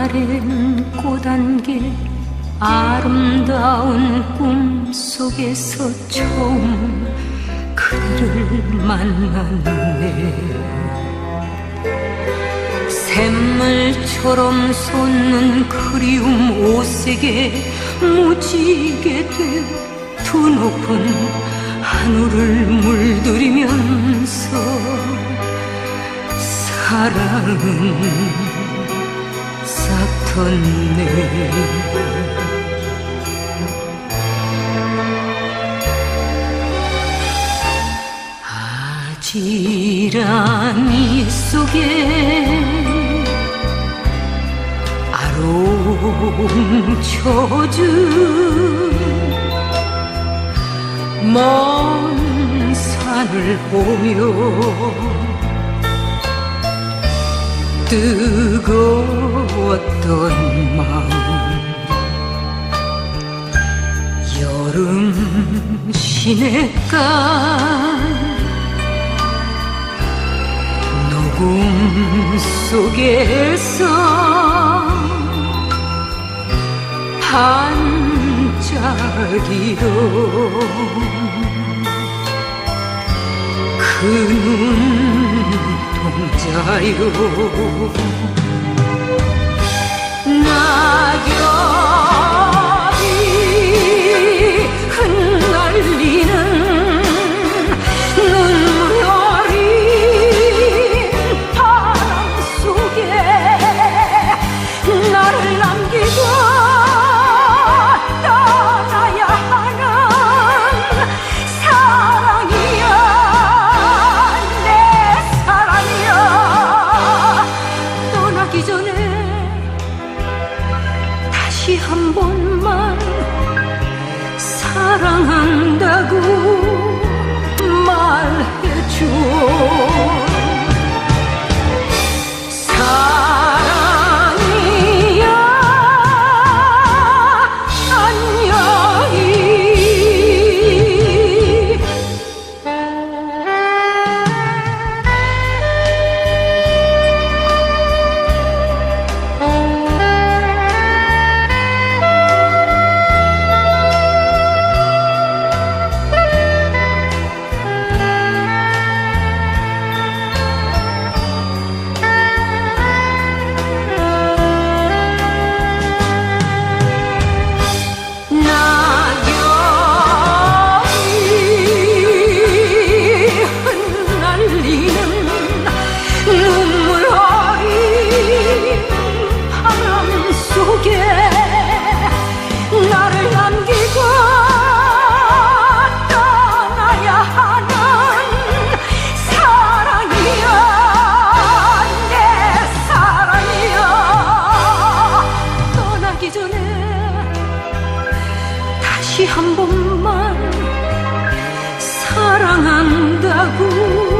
아래는 꽃안개 아름다운 꿈 속에서 처음 그대를 만났네. 샘물처럼 솟는 그리움 옷색에 무지개 돼두 높은 하늘을 물들이면서 사랑은 싹텄네 아지랑이 속에 아롱쳐준 먼 산을 보며 뜨거 웠던 마음. 여름 시냇가 녹음 속에서 반짝이던 그 눈동자요 다시 한 번만 사랑한다고 말